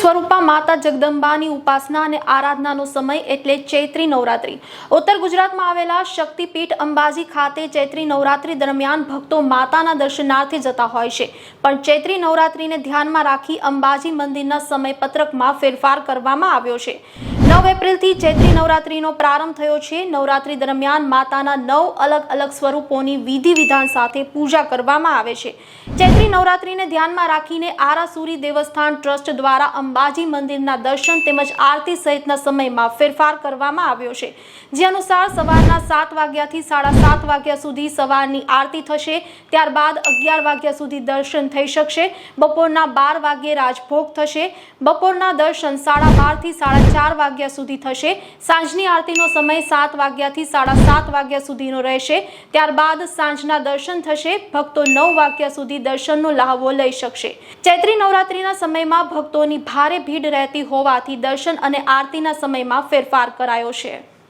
સ્વરૂપા માતા જગદંબાની ઉપાસના અને આરાધનાનો સમય એટલે ચૈત્રી નવરાત્રી. ઉત્તર ગુજરાતમાં આવેલા શક્તિપીઠ અંબાજી ખાતે ચૈત્રી નવરાત્રી દરમિયાન ભક્તો માતાના દર્શનાર્થે જતા હોય છે. પણ ચૈત્રી નવરાત્રીને ધ્યાનમાં રાખી અંબાજી મંદિરના સમયપત્રકમાં ફેરફાર કરવામાં આવ્યો છે. નવ એપ્રિલથી ચૈત્રી નવરાત્રીનો પ્રારંભ થયો છે. નવરાત્રી દરમિયાન માતાના નવ અલગ અલગ સ્વરૂપોની વિધિ વિધાન સાથે પૂજા કરવામાં આવે છે. ચૈત્રી નવરાત્રીને ધ્યાનમાં રાખીને આરાસુરી દેવસ્થાન ટ્રસ્ટ દ્વારા અંબાજી મંદિરના દર્શન તેમજ આરતી સહિતના સમયમાં ફેરફાર કરવામાં આવ્યો છે. જે અનુસાર સવારના સાત વાગ્યાથી સાડા સાત વાગ્યા સુધી સવારની આરતી થશે. ત્યારબાદ અગિયાર વાગ્યા સુધી દર્શન થઈ શકશે. બપોરના બાર વાગ્યે રાજભોગ થશે. બપોરના દર્શન સાડા બારથી સાડા ચાર વાગ્યા સુધી થશે. સાંજની આરતીનો સમય સાત વાગ્યાથી સાડા સાત વાગ્યા સુધીનો રહેશે. ત્યારબાદ સાંજના દર્શન થશે. ભક્તો નવ વાગ્યા સુધી દર્શનનો લહાવો લઈ શકશે. ચૈત્રી નવરાત્રીના સમયમાં ભક્તોની ભારે ભીડ રહેતી હોવાથી દર્શન અને આરતીના સમયમાં ફેરફાર કરાયો છે.